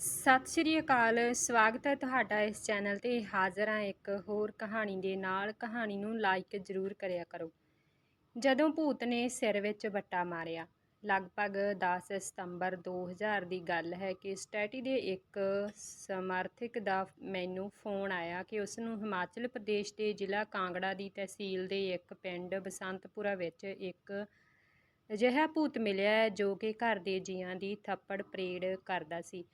ਸਤਿ ਸ਼੍ਰੀ ਅਕਾਲ, ਸਵਾਗਤ ਹੈ ਤੁਹਾਡਾ ਇਸ ਚੈਨਲ ਤੇ। ਹਾਜ਼ਰ ਹਾਂ ਇੱਕ ਹੋਰ ਕਹਾਣੀ ਦੇ ਨਾਲ। ਕਹਾਣੀ ਨੂੰ ਲਾਈਕ ਜ਼ਰੂਰ ਕਰਿਆ ਕਰੋ। ਜਦੋਂ ਭੂਤ ਨੇ ਸਿਰ ਵਿੱਚ ਵੱਟਾ ਮਾਰਿਆ, ਲਗਭਗ 10 ਸਤੰਬਰ 2000 ਦੀ ਗੱਲ ਹੈ ਕਿ ਸਟੈਟੀ ਦੇ ਇੱਕ ਸਮਰਥਕ ਦਾ ਮੈਨੂੰ ਫੋਨ ਆਇਆ ਕਿ ਉਸ ਨੂੰ ਹਿਮਾਚਲ ਪ੍ਰਦੇਸ਼ ਦੇ ਜ਼ਿਲ੍ਹਾ ਕਾਂਗੜਾ ਦੀ ਤਹਿਸੀਲ ਦੇ ਇੱਕ ਪਿੰਡ ਬਸੰਤਪੁਰਾ ਵਿੱਚ ਇੱਕ ਅਜਿਹਾ ਭੂਤ ਮਿਲਿਆ ਹੈ ਜੋ ਕਿ ਘਰ ਦੇ ਜੀਆਂ ਦੀ ਥੱਪੜ ਪਰੇਡ ਕਰਦਾ ਸੀ।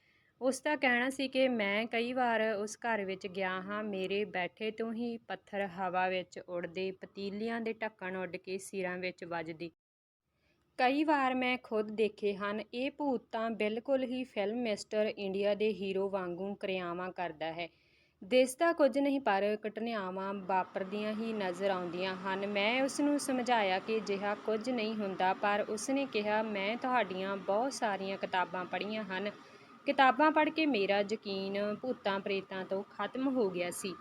ਉਸ ਦਾ ਕਹਿਣਾ ਸੀ ਕਿ ਮੈਂ ਕਈ ਵਾਰ ਉਸ ਘਰ ਵਿੱਚ ਗਿਆ ਹਾਂ, ਮੇਰੇ ਬੈਠੇ ਤੋਂ ਹੀ ਪੱਥਰ ਹਵਾ ਵਿੱਚ ਉੱਡਦੇ, ਪਤੀਲਿਆਂ ਦੇ ਢੱਕਣ ਉੱਡ ਕੇ ਸਿਰਾਂ ਵਿੱਚ ਵੱਜਦੇ। ਕਈ ਵਾਰ ਮੈਂ ਖੁਦ ਦੇਖੇ ਹਨ, ਇਹ ਭੂਤ ਤਾਂ ਬਿਲਕੁਲ ਹੀ ਫਿਲਮ ਮਿਸਟਰ ਇੰਡੀਆ ਦੇ ਹੀਰੋ ਵਾਂਗੂ ਕਿਰਿਆਵਾਂ ਕਰਦਾ ਹੈ। ਦਿਸਦਾ ਕੁਝ ਨਹੀਂ, ਪਰ ਘਟਨਾਵਾਂ ਵਾਪਰਦੀਆਂ ਹੀ ਨਜ਼ਰ ਆਉਂਦੀਆਂ ਹਨ। ਮੈਂ ਉਸ ਨੂੰ ਸਮਝਾਇਆ ਕਿ ਅਜਿਹਾ ਕੁਝ ਨਹੀਂ ਹੁੰਦਾ, ਪਰ ਉਸ ਨੇ ਕਿਹਾ, ਮੈਂ ਤੁਹਾਡੀਆਂ ਬਹੁਤ ਸਾਰੀਆਂ ਕਿਤਾਬਾਂ ਪੜ੍ਹੀਆਂ ਹਨ। ਕਿਤਾਬਾਂ ਪੜ੍ਹ ਕੇ ਮੇਰਾ ਯਕੀਨ ਭੂਤਾਂ ਪ੍ਰੇਤਾਂ ਤੋਂ ਖਤਮ ਹੋ ਗਿਆ ਸੀ।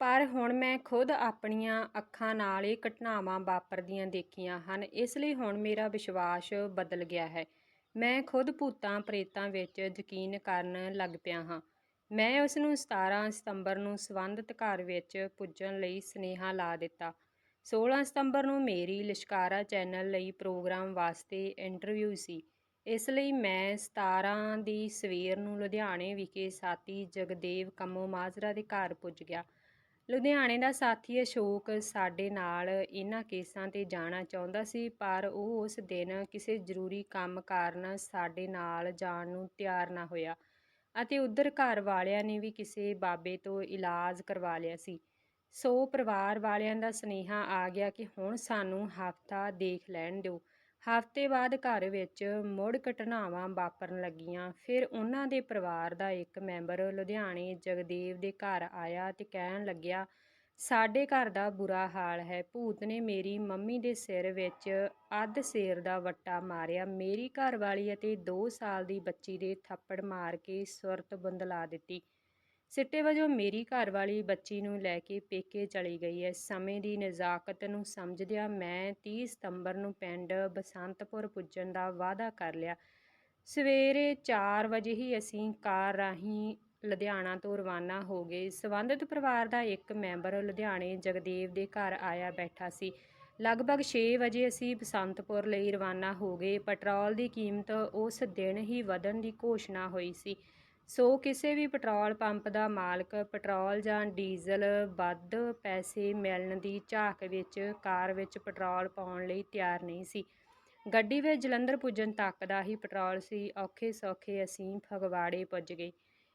ਪਰ ਹੁਣ ਮੈਂ ਖੁਦ ਆਪਣੀਆਂ ਅੱਖਾਂ ਨਾਲ ਇਹ ਘਟਨਾਵਾਂ ਵਾਪਰਦੀਆਂ ਦੇਖੀਆਂ ਹਨ, ਇਸ ਲਈ ਹੁਣ ਮੇਰਾ ਵਿਸ਼ਵਾਸ ਬਦਲ ਗਿਆ ਹੈ। ਮੈਂ ਖੁਦ ਭੂਤਾਂ ਪ੍ਰੇਤਾਂ ਵਿੱਚ ਯਕੀਨ ਕਰਨ ਲੱਗ ਪਿਆ ਹਾਂ। ਮੈਂ ਉਸ ਨੂੰ 17 ਸਤੰਬਰ ਨੂੰ ਸਬੰਧਤ ਘਰ ਵਿੱਚ ਪੁੱਜਣ ਲਈ ਸੁਨੇਹਾ ਲਾ ਦਿੱਤਾ। 16 ਸਤੰਬਰ ਨੂੰ ਮੇਰੀ ਲਿਸ਼ਕਾਰਾ ਚੈਨਲ ਲਈ ਪ੍ਰੋਗਰਾਮ ਵਾਸਤੇ ਇੰਟਰਵਿਊ ਸੀ। ਇਸ ਲਈ ਮੈਂ 17 ਦੀ ਸਵੇਰ ਨੂੰ ਲੁਧਿਆਣੇ ਵਿਖੇ ਸਾਥੀ ਜਗਦੇਵ ਕੰਮੋ ਮਾਜਰਾ ਦੇ ਘਰ ਪੁੱਜ ਗਿਆ। ਲੁਧਿਆਣੇ ਦਾ ਸਾਥੀ ਅਸ਼ੋਕ ਸਾਡੇ ਨਾਲ ਇਹਨਾਂ ਕੇਸਾਂ ਤੇ ਜਾਣਾ ਚਾਹੁੰਦਾ ਸੀ, ਪਰ ਉਹ ਉਸ ਦਿਨ ਕਿਸੇ ਜ਼ਰੂਰੀ ਕੰਮ ਕਾਰਨ ਸਾਡੇ ਨਾਲ ਜਾਣ ਨੂੰ ਤਿਆਰ ਨਾ ਹੋਇਆ ਅਤੇ ਉਧਰ ਘਰ ਵਾਲਿਆਂ ਨੇ ਵੀ ਕਿਸੇ ਬਾਬੇ ਤੋਂ ਇਲਾਜ ਕਰਵਾ ਲਿਆ ਸੀ। ਸੋ ਪਰਿਵਾਰ ਵਾਲਿਆਂ ਦਾ ਸੁਨੇਹਾ ਆ ਗਿਆ ਕਿ ਹੁਣ ਸਾਨੂੰ ਹਫਤਾ ਦੇਖ ਲੈਣ ਦਿਓ। ਹਫ਼ਤੇ ਬਾਅਦ ਘਰ ਵਿੱਚ ਮੁੜ ਘਟਨਾਵਾਂ ਵਾਪਰਨ ਲੱਗੀਆਂ। ਫਿਰ ਉਹਨਾਂ ਦੇ ਪਰਿਵਾਰ ਦਾ ਇੱਕ ਮੈਂਬਰ ਲੁਧਿਆਣੇ ਜਗਦੇਵ ਦੇ ਘਰ ਆਇਆ ਤੇ ਕਹਿਣ ਲੱਗਿਆ, ਸਾਡੇ ਘਰ ਦਾ ਬੁਰਾ ਹਾਲ ਹੈ। ਭੂਤ ਨੇ ਮੇਰੀ ਮੰਮੀ ਦੇ ਸਿਰ ਵਿੱਚ ਅੱਧ ਸਿਰ ਦਾ ਵੱਟਾ ਮਾਰਿਆ। ਮੇਰੀ ਘਰਵਾਲੀ ਅਤੇ ਦੋ ਸਾਲ ਦੀ ਬੱਚੀ ਦੇ ਥੱਪੜ ਮਾਰ ਕੇ ਸੁਰਤ ਬੁੰਦਲਾ ਦਿੱਤੀ। ਸਿੱਟੇ ਵਜੋਂ ਮੇਰੀ ਘਰਵਾਲੀ ਬੱਚੀ ਨੂੰ ਲੈ ਕੇ ਪੇਕੇ ਚਲੀ ਗਈ ਹੈ ਸਮੇਂ ਦੀ ਨਜ਼ਾਕਤ ਨੂੰ ਸਮਝਦਿਆਂ ਮੈਂ 30 ਸਤੰਬਰ ਨੂੰ ਪਿੰਡ ਬਸੰਤਪੁਰ ਪੁੱਜਣ ਦਾ ਵਾਅਦਾ ਕਰ ਲਿਆ। ਸਵੇਰੇ 4 ਵਜੇ ਹੀ ਅਸੀਂ ਕਾਰ ਰਾਹੀਂ ਲੁਧਿਆਣਾ ਤੋਂ ਰਵਾਨਾ ਹੋ ਗਏ। ਸਬੰਧਤ ਪਰਿਵਾਰ ਦਾ ਇੱਕ ਮੈਂਬਰ ਲੁਧਿਆਣੇ ਜਗਦੇਵ ਦੇ ਘਰ ਆਇਆ ਬੈਠਾ ਸੀ। ਲਗਭਗ 6 ਵਜੇ ਅਸੀਂ ਬਸੰਤਪੁਰ ਲਈ ਰਵਾਨਾ ਹੋ ਗਏ। ਪੈਟਰੋਲ ਦੀ ਕੀਮਤ ਉਸ ਦਿਨ ਹੀ ਵਧਣ ਦੀ ਘੋਸ਼ਣਾ ਹੋਈ ਸੀ। ਸੋ ਕਿਸੇ ਵੀ ਪੈਟਰੋਲ ਪੰਪ ਦਾ ਮਾਲਕ ਪੈਟਰੋਲ ਜਾਂ ਡੀਜ਼ਲ ਵੱਧ ਪੈਸੇ ਮਿਲਣ ਦੀ ਝਾਕ ਵਿੱਚ ਕਾਰ ਵਿੱਚ ਪੈਟਰੋਲ ਪਾਉਣ ਲਈ ਤਿਆਰ ਨਹੀਂ ਸੀ। ਗੱਡੀ ਵਿੱਚ ਜਲੰਧਰ ਪੁੱਜਣ ਤੱਕ ਦਾ ਹੀ ਪੈਟਰੋਲ ਸੀ, ਔਖੇ ਸੌਖੇ ਅਸੀਂ ਫਗਵਾੜੇ ਪੁੱਜ ਗਏ।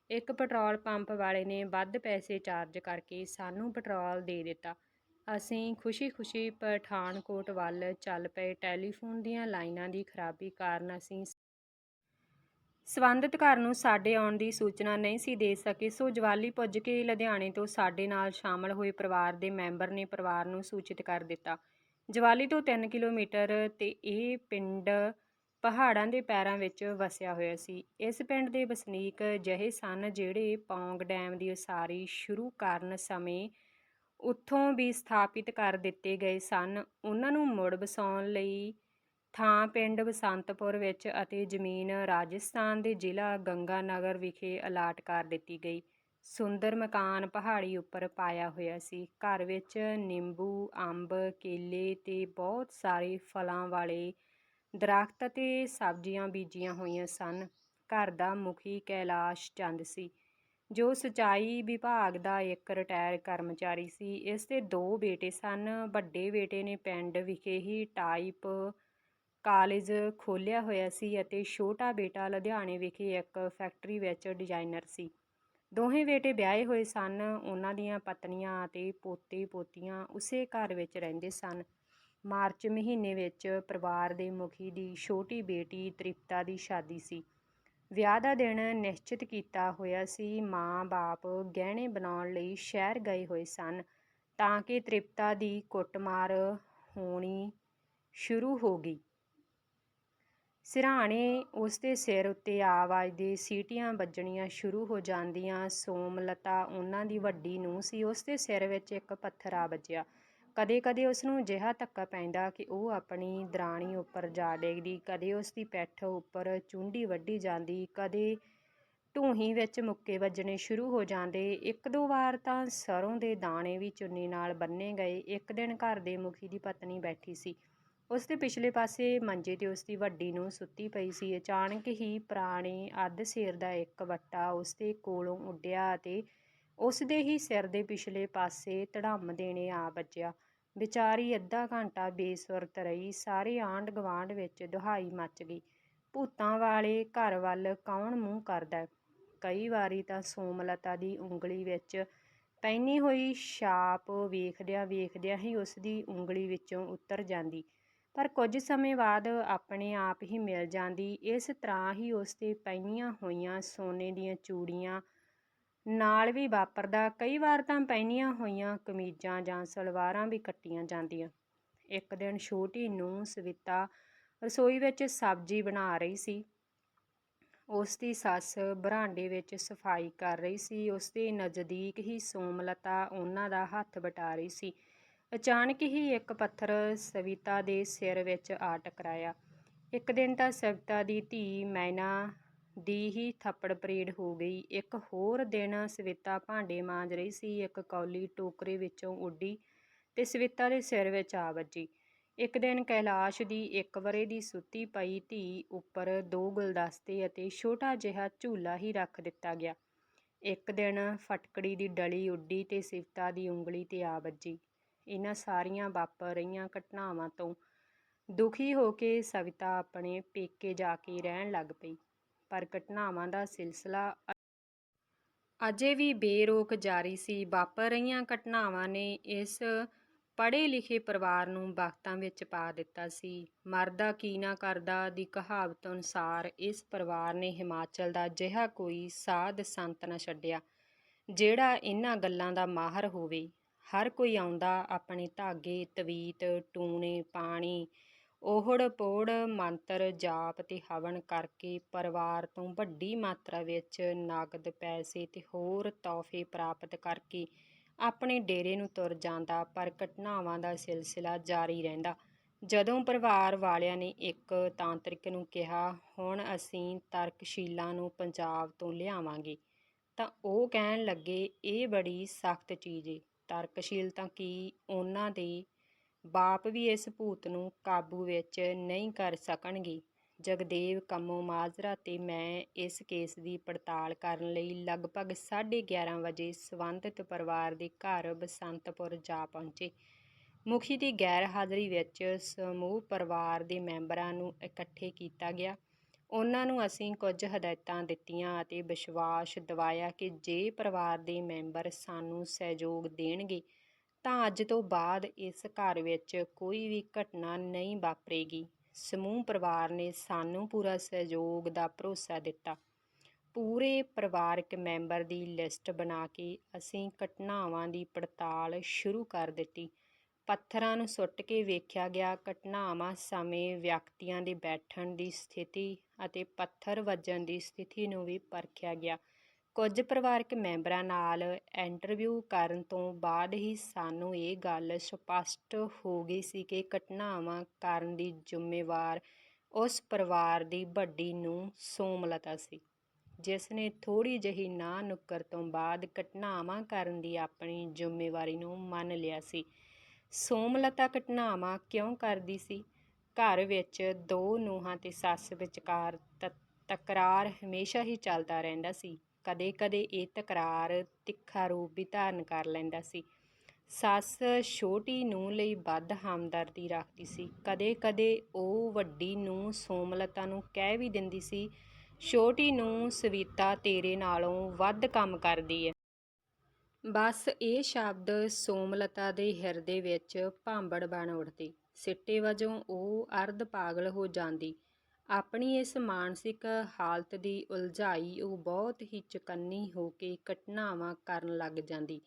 ਇੱਕ ਪੈਟਰੋਲ ਪੰਪ ਵਾਲੇ ਨੇ ਵੱਧ ਪੈਸੇ ਚਾਰਜ ਕਰਕੇ ਸਾਨੂੰ ਪੈਟਰੋਲ ਦੇ ਦਿੱਤਾ। ਅਸੀਂ ਖੁਸ਼ੀ-ਖੁਸ਼ੀ ਪਠਾਨਕੋਟ ਵੱਲ ਚੱਲ ਪਏ। ਟੈਲੀਫੋਨ ਦੀਆਂ ਲਾਈਨਾਂ ਦੀ ਖਰਾਬੀ ਕਾਰਨ ਅਸੀਂ ਸਬੰਧਤ ਘਰ ਨੂੰ ਸਾਡੇ ਆਉਣ ਦੀ ਸੂਚਨਾ ਨਹੀਂ ਸੀ ਦੇ ਸਕੇ, ਸੋ ਜਵਾਲੀ ਪੁੱਜ ਕੇ ਲੁਧਿਆਣੇ ਤੋਂ ਸਾਡੇ ਨਾਲ ਸ਼ਾਮਲ ਹੋਏ ਪਰਿਵਾਰ ਦੇ ਮੈਂਬਰ ਨੇ ਪਰਿਵਾਰ ਨੂੰ ਸੂਚਿਤ ਕਰ ਦਿੱਤਾ। ਜਵਾਲੀ ਤੋਂ 3 ਕਿਲੋਮੀਟਰ ਤੇ ਇਹ ਪਿੰਡ ਪਹਾੜਾਂ ਦੇ ਪੈਰਾਂ ਵਿੱਚ ਵਸਿਆ ਹੋਇਆ ਸੀ। ਇਸ ਪਿੰਡ ਦੇ ਵਸਨੀਕ ਜਿਹੇ ਸਨ ਜਿਹੜੇ ਪੌਂਗ ਡੈਮ ਦੀ ਉਸਾਰੀ ਸ਼ੁਰੂ ਕਰਨ ਸਮੇਂ ਉੱਥੋਂ ਵੀ ਸਥਾਪਿਤ ਕਰ ਦਿੱਤੇ ਗਏ ਸਨ। ਉਹਨਾਂ ਨੂੰ ਮੁੜ ਵਸਾਉਣ ਲਈ ਥਾਂ ਪਿੰਡ ਬਸੰਤਪੁਰ ਵਿੱਚ ਅਤੇ ਜ਼ਮੀਨ ਰਾਜਸਥਾਨ ਦੇ ਜ਼ਿਲ੍ਹਾ ਗੰਗਾਨਗਰ ਵਿਖੇ ਅਲਾਟ ਕਰ ਦਿੱਤੀ ਗਈ। ਸੁੰਦਰ ਮਕਾਨ ਪਹਾੜੀ ਉੱਪਰ ਪਾਇਆ ਹੋਇਆ ਸੀ। ਘਰ ਵਿੱਚ ਨਿੰਬੂ, ਅੰਬ, ਕੇਲੇ ਤੇ ਬਹੁਤ ਸਾਰੇ ਫਲਾਂ ਵਾਲੇ ਦਰਖਤ ਅਤੇ ਸਬਜ਼ੀਆਂ ਬੀਜੀਆਂ ਹੋਈਆਂ ਸਨ। ਘਰ ਦਾ ਮੁਖੀ ਕੈਲਾਸ਼ ਚੰਦ ਸੀ, ਜੋ ਸਿੰਚਾਈ ਵਿਭਾਗ ਦਾ ਇੱਕ ਰਿਟਾਇਰ ਕਰਮਚਾਰੀ ਸੀ। ਇਸ ਦੇ ਦੋ ਬੇਟੇ ਸਨ। ਵੱਡੇ ਬੇਟੇ ਨੇ ਪਿੰਡ ਵਿਖੇ ਹੀ ਟਾਈਪ ਕਾਲਜ ਖੋਲ੍ਹਿਆ ਹੋਇਆ ਸੀ ਅਤੇ ਛੋਟਾ ਬੇਟਾ ਲੁਧਿਆਣੇ ਵਿਖੇ ਇੱਕ ਫੈਕਟਰੀ ਵਿੱਚ ਡਿਜ਼ਾਈਨਰ ਸੀ। ਦੋਹੇ ਬੇਟੇ ਵਿਆਹੇ ਹੋਏ ਸਨ। ਉਹਨਾਂ ਦੀਆਂ ਪਤਨੀਆਂ ਅਤੇ ਪੋਤੇ ਪੋਤੀਆਂ ਉਸੇ ਘਰ ਵਿੱਚ ਰਹਿੰਦੇ ਸਨ। ਮਾਰਚ ਮਹੀਨੇ ਵਿੱਚ ਪਰਿਵਾਰ ਦੇ ਮੁਖੀ ਦੀ ਛੋਟੀ ਬੇਟੀ ਤ੍ਰਿਪਤਾ ਦੀ ਸ਼ਾਦੀ ਸੀ। ਵਿਆਹ ਦਾ ਦਿਨ ਨਿਸ਼ਚਿਤ ਕੀਤਾ ਹੋਇਆ ਸੀ। ਮਾਂ-ਬਾਪ ਗਹਿਣੇ ਬਣਾਉਣ ਲਈ ਸ਼ਹਿਰ ਗਏ ਹੋਏ ਸਨ ਤਾਂ ਕਿ ਤ੍ਰਿਪਤਾ ਦੀ ਕੁੱਟਮਾਰ ਹੋਣੀ ਸ਼ੁਰੂ ਹੋ ਗਈ। ਸਿਰਹਾਣੇ ਉਸ ਦੇ ਸਿਰ ਉੱਤੇ ਆ ਵੱਜਦੇ ਸੀਟੀਆਂ ਵੱਜਣੀਆਂ ਸ਼ੁਰੂ ਹੋ ਜਾਂਦੀਆਂ। ਸੋਮਲਤਾ ਉਹਨਾਂ ਦੀ ਵੱਡੀ ਨੂੰ ਸੀ। ਉਸ ਦੇ ਸਿਰ ਵਿੱਚ ਇੱਕ ਪੱਥਰ ਆ ਵੱਜਿਆ। ਕਦੇ-ਕਦੇ ਉਸ ਨੂੰ ਅਜਿਹਾ ਧੱਕਾ ਪੈਂਦਾ ਕਿ ਉਹ ਆਪਣੀ ਦਰਾਣੀ ਉੱਪਰ ਜਾ ਡੇਗਦੀ, ਕਦੇ ਉਸ ਦੀ ਪਿੱਠ ਉੱਪਰ ਚੁੰਡੀ ਵੱਢੀ ਜਾਂਦੀ, ਕਦੇ ਢੂਹੀ ਵਿੱਚ ਮੁੱਕੇ ਵੱਜਣੇ ਸ਼ੁਰੂ ਹੋ ਜਾਂਦੇ। ਇੱਕ ਦੋ ਵਾਰ ਤਾਂ ਸਰੋਂ ਦੇ ਦਾਣੇ ਵੀ ਚੁੰਨੀ ਨਾਲ ਬੰਨੇ ਗਏ। ਇੱਕ ਦਿਨ ਘਰ ਦੇ ਮੁਖੀ ਦੀ ਪਤਨੀ ਬੈਠੀ ਸੀ। ਉਸ ਦੇ ਪਿਛਲੇ ਪਾਸੇ ਮੰਜੇ ਤੇ ਉਸ ਦੀ ਵੱਡੀ ਨੂੰ ਸੁੱਤੀ ਪਈ ਸੀ। ਅਚਾਨਕ ਹੀ ਪੁਰਾਣੇ ਅੱਧ ਸਿਰ ਦਾ ਇੱਕ ਵੱਟਾ ਉਸ ਦੇ ਕੋਲੋਂ ਉੱਡਿਆ ਅਤੇ ਉਸ ਦੇ ਹੀ ਸਿਰ ਦੇ ਪਿਛਲੇ ਪਾਸੇ ਧੜਮ ਦੇਣੇ ਆ ਵੱਜਿਆ। ਵਿਚਾਰੀ ਅੱਧਾ ਘੰਟਾ ਬੇਸੁਰਤ ਰਹੀ, ਸਾਰੇ ਆਂਢ ਗੁਆਂਢ ਵਿੱਚ ਦੁਹਾਈ ਮੱਚ ਗਈ। ਭੂਤਾਂ ਵਾਲੇ ਘਰ ਵੱਲ ਕੌਣ ਮੂੰਹ ਕਰਦਾ ਕਈ ਵਾਰੀ ਤਾਂ ਸੋਮਲਤਾ ਦੀ ਉਂਗਲੀ ਵਿੱਚ ਪੈਣੀ ਹੋਈ ਛਾਪ ਵੇਖਦਿਆਂ ਵੇਖਦਿਆਂ ਹੀ ਉਸ ਦੀ ਉਂਗਲੀ ਵਿੱਚੋਂ ਉਤਰ ਜਾਂਦੀ। ਪਰ ਕੁਝ ਸਮੇਂ ਬਾਅਦ ਆਪਣੇ ਆਪ ਹੀ ਮਿਲ ਜਾਂਦੀ, ਇਸ ਤਰ੍ਹਾਂ ਹੀ ਉਸ ਤੇ ਪੈਣੀਆਂ ਹੋਈਆਂ ਸੋਨੇ ਦੀਆਂ ਚੂੜੀਆਂ ਨਾਲ ਵੀ ਵਾਪਰਦਾ, ਕਈ ਵਾਰ ਤਾਂ ਪਹਿਨੀਆਂ ਹੋਈਆਂ ਕਮੀਜ਼ਾਂ ਜਾਂ ਸਲਵਾਰਾਂ ਵੀ ਕੱਟੀਆਂ ਜਾਂਦੀਆਂ। ਇੱਕ ਦਿਨ ਛੋਟੀ ਨੂੰ ਸਵਿਤਾ ਰਸੋਈ ਵਿੱਚ ਸਬਜ਼ੀ ਬਣਾ ਰਹੀ ਸੀ। ਉਸ ਦੀ ਸੱਸ ਬਰਾਂਡੇ ਵਿੱਚ ਸਫ਼ਾਈ ਕਰ ਰਹੀ ਸੀ। ਉਸ ਦੇ ਨਜ਼ਦੀਕ ਹੀ ਸੋਮਲਤਾ ਉਹਨਾਂ ਦਾ ਹੱਥ ਵਟਾ ਰਹੀ ਸੀ। ਅਚਾਨਕ ਹੀ ਇੱਕ ਪੱਥਰ ਸਵਿਤਾ ਦੇ ਸਿਰ ਵਿੱਚ ਆ ਟਕਰਾਇਆ। ਇੱਕ ਦਿਨ ਤਾਂ ਸਵਿਤਾ ਦੀ ਧੀ ਮੈਨਾ ਦੀ ਹੀ ਥੱਪੜ ਪਰੇਡ ਹੋ ਗਈ। ਇੱਕ ਹੋਰ ਦਿਨ ਸਵਿਤਾ ਭਾਂਡੇ ਮਾਂਜ ਰਹੀ ਸੀ। ਇੱਕ ਕੌਲੀ ਟੋਕਰੇ ਵਿੱਚੋਂ ਉੱਡੀ ਤੇ ਸਵਿਤਾ ਦੇ ਸਿਰ ਵਿੱਚ ਆ ਵੱਜੀ। ਇੱਕ ਦਿਨ ਕੈਲਾਸ਼ ਦੀ ਇੱਕ ਵਰੇ ਦੀ ਸੁੱਤੀ ਪਈ ਧੀ ਉੱਪਰ ਦੋ ਗੁਲਦਸਤੇ ਅਤੇ ਛੋਟਾ ਜਿਹਾ ਝੂਲਾ ਹੀ ਰੱਖ ਦਿੱਤਾ ਗਿਆ। ਇੱਕ ਦਿਨ ਫਟਕੜੀ ਦੀ ਡਲੀ ਉੱਡੀ ਤੇ ਸਿਵਤਾ ਦੀ ਉਂਗਲੀ ਤੇ ਆ ਵੱਜੀ। ਇਹਨਾਂ ਸਾਰੀਆਂ ਵਾਪਰ ਰਹੀਆਂ ਘਟਨਾਵਾਂ ਤੋਂ ਦੁਖੀ ਹੋ ਕੇ ਸਵਿਤਾ ਆਪਣੇ ਪੇਕੇ ਜਾ ਕੇ ਰਹਿਣ ਲੱਗ ਪਈ। ਪਰ ਘਟਨਾਵਾਂ ਦਾ ਸਿਲਸਿਲਾ ਅਜੇ ਵੀ ਬੇਰੋਕ ਜਾਰੀ ਸੀ। ਵਾਪਰ ਰਹੀਆਂ ਘਟਨਾਵਾਂ ਨੇ ਇਸ ਪੜ੍ਹੇ ਲਿਖੇ ਪਰਿਵਾਰ ਨੂੰ ਵਕਤਾਂ ਵਿੱਚ ਪਾ ਦਿੱਤਾ ਸੀ। ਮਰਦਾ ਕੀ ਨਾ ਕਰਦਾ ਦੀ ਕਹਾਵਤ ਅਨੁਸਾਰ ਇਸ ਪਰਿਵਾਰ ਨੇ ਹਿਮਾਚਲ ਦਾ ਅਜਿਹਾ ਕੋਈ ਸਾਧ ਸੰਤ ਨਾ ਛੱਡਿਆ, ਜਿਹੜਾ ਇਹਨਾਂ ਗੱਲਾਂ ਦਾ ਮਾਹਰ ਹੋਵੇ। ਹਰ ਕੋਈ ਆਉਂਦਾ ਆਪਣੇ ਧਾਗੇ, ਤਵੀਤ, ਟੂਣੇ, ਪਾਣੀ ਓਹੜ ਪੋੜ ਮੰਤਰ ਜਾਪ ਤੇ ਹਵਨ ਕਰਕੇ ਪਰਿਵਾਰ ਤੋਂ ਵੱਡੀ ਮਾਤਰਾ ਵਿੱਚ ਨਗਦ, ਪੈਸੇ ਤੇ ਹੋਰ ਤੋਹਫੇ ਪ੍ਰਾਪਤ ਕਰਕੇ ਆਪਣੇ ਡੇਰੇ ਨੂੰ ਤੁਰ ਜਾਂਦਾ, ਪਰ ਘਟਨਾਵਾਂ ਦਾ ਸਿਲਸਿਲਾ ਜਾਰੀ ਰਹਿੰਦਾ। ਜਦੋਂ ਪਰਿਵਾਰ ਵਾਲਿਆਂ ਨੇ ਇੱਕ ਤਾਂਤਰਿਕ ਨੂੰ ਕਿਹਾ, ਹੁਣ ਅਸੀਂ ਤਰਕਸ਼ੀਲਾਂ ਨੂੰ ਪੰਜਾਬ ਤੋਂ ਲਿਆਵਾਂਗੇ, ਤਾਂ ਉਹ ਕਹਿਣ ਲੱਗੇ, ਇਹ ਬੜੀ ਸਖਤ ਚੀਜ਼ ਏ। ਤਰਕਸ਼ੀਲਤਾ ਕੀ ਉਹਨਾਂ ਦੇ ਬਾਪ ਵੀ ਇਸ ਭੂਤ ਨੂੰ ਕਾਬੂ ਵਿੱਚ ਨਹੀਂ ਕਰ ਸਕਣਗੇ। ਜਗਦੇਵ ਕੰਮੋ ਮਾਜਰਾ ਤੇ ਮੈਂ ਇਸ ਕੇਸ ਦੀ ਪੜਤਾਲ ਕਰਨ ਲਈ ਲਗਭਗ 11:30 ਵਜੇ ਸਬੰਧਿਤ ਪਰਿਵਾਰ ਦੇ ਘਰ ਬਸੰਤਪੁਰ ਜਾ ਪਹੁੰਚੇ। ਮੁਖੀ ਦੀ ਗੈਰ ਹਾਜ਼ਰੀ ਵਿੱਚ ਸਮੂਹ ਪਰਿਵਾਰ ਦੇ ਮੈਂਬਰਾਂ ਨੂੰ ਇਕੱਠੇ ਕੀਤਾ ਗਿਆ। ਉਹਨਾਂ ਨੂੰ ਅਸੀਂ ਕੁਝ ਹਦਾਇਤਾਂ ਦਿੱਤੀਆਂ ਅਤੇ ਵਿਸ਼ਵਾਸ ਦਿਵਾਇਆ ਕਿ ਜੇ ਪਰਿਵਾਰ ਦੇ ਮੈਂਬਰ ਸਾਨੂੰ ਸਹਿਯੋਗ ਦੇਣਗੇ, ਤਾਂ ਅੱਜ ਤੋਂ ਬਾਅਦ ਇਸ ਘਰ ਵਿੱਚ ਕੋਈ ਵੀ ਘਟਨਾ ਨਹੀਂ ਵਾਪਰੇਗੀ। ਸਮੂਹ ਪਰਿਵਾਰ ਨੇ ਸਾਨੂੰ ਪੂਰਾ ਸਹਿਯੋਗ ਦਾ ਭਰੋਸਾ ਦਿੱਤਾ। ਪੂਰੇ ਪਰਿਵਾਰਕ ਮੈਂਬਰ ਦੀ ਲਿਸਟ ਬਣਾ ਕੇ ਅਸੀਂ ਘਟਨਾਵਾਂ ਦੀ ਪੜਤਾਲ ਸ਼ੁਰੂ ਕਰ ਦਿੱਤੀ। ਪੱਥਰਾਂ ਨੂੰ ਸੁੱਟ ਕੇ ਵੇਖਿਆ ਗਿਆ, ਘਟਨਾਵਾਂ ਸਮੇਂ ਵਿਅਕਤੀਆਂ ਦੇ ਬੈਠਣ ਦੀ ਸਥਿਤੀ ਅਤੇ ਪੱਥਰ ਵੱਜਣ ਦੀ ਸਥਿਤੀ ਨੂੰ ਵੀ ਪਰਖਿਆ ਗਿਆ। ਕੁਝ ਪਰਿਵਾਰਕ ਮੈਂਬਰਾਂ ਨਾਲ ਇੰਟਰਵਿਊ ਕਰਨ ਤੋਂ ਬਾਅਦ ਹੀ ਸਾਨੂੰ ਇਹ ਗੱਲ ਸਪਸ਼ਟ ਹੋ ਗਈ ਸੀ ਕਿ ਘਟਨਾਵਾਂ ਕਰਨ ਦੀ ਜ਼ਿੰਮੇਵਾਰ ਉਸ ਪਰਿਵਾਰ ਦੀ ਵੱਡੀ ਨੂੰ ਸੋਮਲਤਾ ਸੀ, ਜਿਸ ਨੇ ਥੋੜੀ ਜਿਹੀ ਨਾ ਨੁੱਕਰ ਤੋਂ ਬਾਅਦ ਘਟਨਾਵਾਂ ਕਰਨ ਦੀ ਆਪਣੀ ਜ਼ਿੰਮੇਵਾਰੀ ਨੂੰ ਮੰਨ ਲਿਆ ਸੀ। ਸੋਮਲਤਾ ਘਟਨਾਵਾਂ ਕਿਉਂ ਕਰਦੀ ਸੀ? ਘਰ ਵਿੱਚ ਦੋ ਨੂੰਹਾਂ ਤੇ ਸੱਸ ਵਿਚਕਾਰ ਤਕਰਾਰ ਹਮੇਸ਼ਾ ਹੀ ਚੱਲਦਾ ਰਹਿੰਦਾ ਸੀ। ਕਦੇ-ਕਦੇ ਇਹ ਤਕਰਾਰ ਤਿੱਖਾ ਰੂਪ ਵੀ ਧਾਰਨ ਕਰ ਲੈਂਦਾ ਸੀ। ਸੱਸ ਛੋਟੀ ਨੂੰਹ ਲਈ ਵੱਧ ਹਮਦਰਦੀ ਰੱਖਦੀ ਸੀ। ਕਦੇ-ਕਦੇ ਉਹ ਵੱਡੀ ਨੂੰਹ ਸੋਮਲਤਾ ਨੂੰ ਕਹਿ ਵੀ ਦਿੰਦੀ ਸੀ, ਛੋਟੀ ਨੂੰ ਸਵੀਤਾ ਤੇਰੇ ਨਾਲੋਂ ਵੱਧ ਕੰਮ ਕਰਦੀ ਹੈ ਬਸ ਇਹ ਸ਼ਬਦ ਸੋਮਲਤਾ ਦੇ ਹਿਰਦੇ ਵਿੱਚ ਭਾਂਬੜ ਬਣ ਉੱਠਦੇ। ਸਿੱਟੇ ਵਜੋਂ ਉਹ ਅਰਧ ਪਾਗਲ ਹੋ ਜਾਂਦੀ। ਆਪਣੀ ਇਸ ਮਾਨਸਿਕ ਹਾਲਤ ਦੀ ਉਲਝਾਈ ਉਹ ਬਹੁਤ ਹੀ ਚਕੰਨੀ ਹੋ ਕੇ ਘਟਨਾਵਾਂ ਕਰਨ ਲੱਗ ਜਾਂਦੀ।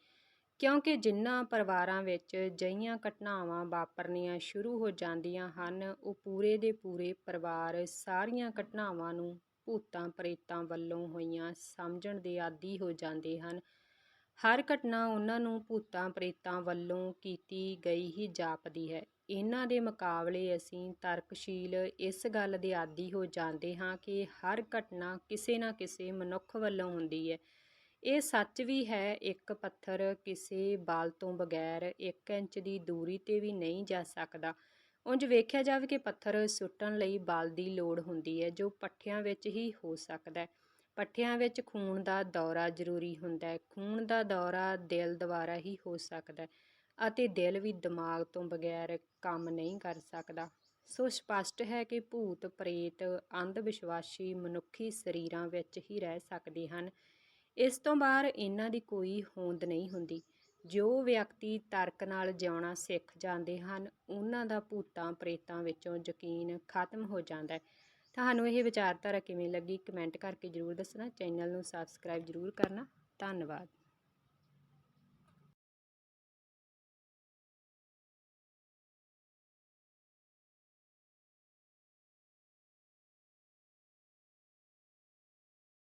ਕਿਉਂਕਿ ਜਿਨ੍ਹਾਂ ਪਰਿਵਾਰਾਂ ਵਿੱਚ ਜਈਆਂ ਘਟਨਾਵਾਂ ਵਾਪਰਨੀਆਂ ਸ਼ੁਰੂ ਹੋ ਜਾਂਦੀਆਂ ਹਨ, ਉਹ ਪੂਰੇ ਦੇ ਪੂਰੇ ਪਰਿਵਾਰ ਸਾਰੀਆਂ ਘਟਨਾਵਾਂ ਨੂੰ ਭੂਤਾਂ ਪ੍ਰੇਤਾਂ ਵੱਲੋਂ ਹੋਈਆਂ ਸਮਝਣ ਦੇ ਆਦੀ ਹੋ ਜਾਂਦੇ ਹਨ। ਹਰ ਘਟਨਾ ਉਹਨਾਂ ਨੂੰ ਭੂਤਾਂ, ਪ੍ਰੇਤਾਂ ਵੱਲੋਂ ਕੀਤੀ ਗਈ ਹੀ ਜਾਪਦੀ ਹੈ। ਇਹਨਾਂ ਦੇ ਮੁਕਾਬਲੇ ਅਸੀਂ ਤਰਕਸ਼ੀਲ ਇਸ ਗੱਲ ਦੇ ਆਦੀ ਹੋ ਜਾਂਦੇ ਹਾਂ ਕਿ ਹਰ ਘਟਨਾ ਕਿਸੇ ਨਾ ਕਿਸੇ ਮਨੁੱਖ ਵੱਲੋਂ ਹੁੰਦੀ ਹੈ। ਇਹ ਸੱਚ ਵੀ ਹੈ, ਇੱਕ ਪੱਥਰ ਕਿਸੇ ਬਾਲ ਤੋਂ ਬਗੈਰ 1 ਇੰਚ ਦੀ ਦੂਰੀ ਤੇ ਵੀ ਨਹੀਂ ਜਾ ਸਕਦਾ। ਉਂਝ ਵੇਖਿਆ ਜਾਵੇ ਕਿ ਪੱਥਰ ਸੁੱਟਣ ਲਈ ਬਾਲ ਦੀ ਲੋੜ ਹੁੰਦੀ ਹੈ, ਜੋ ਪੱਠਿਆਂ ਵਿੱਚ ਹੀ ਹੋ ਸਕਦਾ ਹੈ। ਪੱਠਿਆਂ ਵਿੱਚ ਖੂਨ ਦਾ ਦੌਰਾ ਜ਼ਰੂਰੀ ਹੁੰਦਾ ਹੈ। ਖੂਨ ਦਾ ਦੌਰਾ ਦਿਲ ਦੁਆਰਾ ਹੀ ਹੋ ਸਕਦਾ ਅਤੇ ਦਿਲ ਵੀ ਦਿਮਾਗ ਤੋਂ ਬਗੈਰ ਕੰਮ ਨਹੀਂ ਕਰ ਸਕਦਾ। ਸੋ ਸਪਸ਼ਟ ਹੈ ਕਿ ਭੂਤ, ਪ੍ਰੇਤ ਅੰਧ ਵਿਸ਼ਵਾਸੀ ਮਨੁੱਖੀ ਸਰੀਰਾਂ ਵਿੱਚ ਹੀ ਰਹਿ ਸਕਦੇ ਹਨ। ਇਸ ਤੋਂ ਬਾਹਰ ਇਹਨਾਂ ਦੀ ਕੋਈ ਹੋਂਦ ਨਹੀਂ ਹੁੰਦੀ। ਜੋ ਵਿਅਕਤੀ ਤਰਕ ਨਾਲ ਜਿਉਣਾ ਸਿੱਖ ਜਾਂਦੇ ਹਨ, ਉਹਨਾਂ ਦਾ ਭੂਤਾਂ, ਪ੍ਰੇਤਾਂ ਵਿੱਚੋਂ ਯਕੀਨ ਖਤਮ ਹੋ ਜਾਂਦਾ ਹੈ। ਤੁਹਾਨੂੰ ਇਹ ਵਿਚਾਰਧਾਰਾ ਕਿਵੇਂ ਲੱਗੀ? ਕਮੈਂਟ ਕਰਕੇ ਜਰੂਰ ਦੱਸਣਾ, ਚੈਨਲ ਨੂੰ ਸਬਸਕ੍ਰਾਈਬ ਜਰੂਰ ਕਰਨਾ। ਧੰਨਵਾਦ।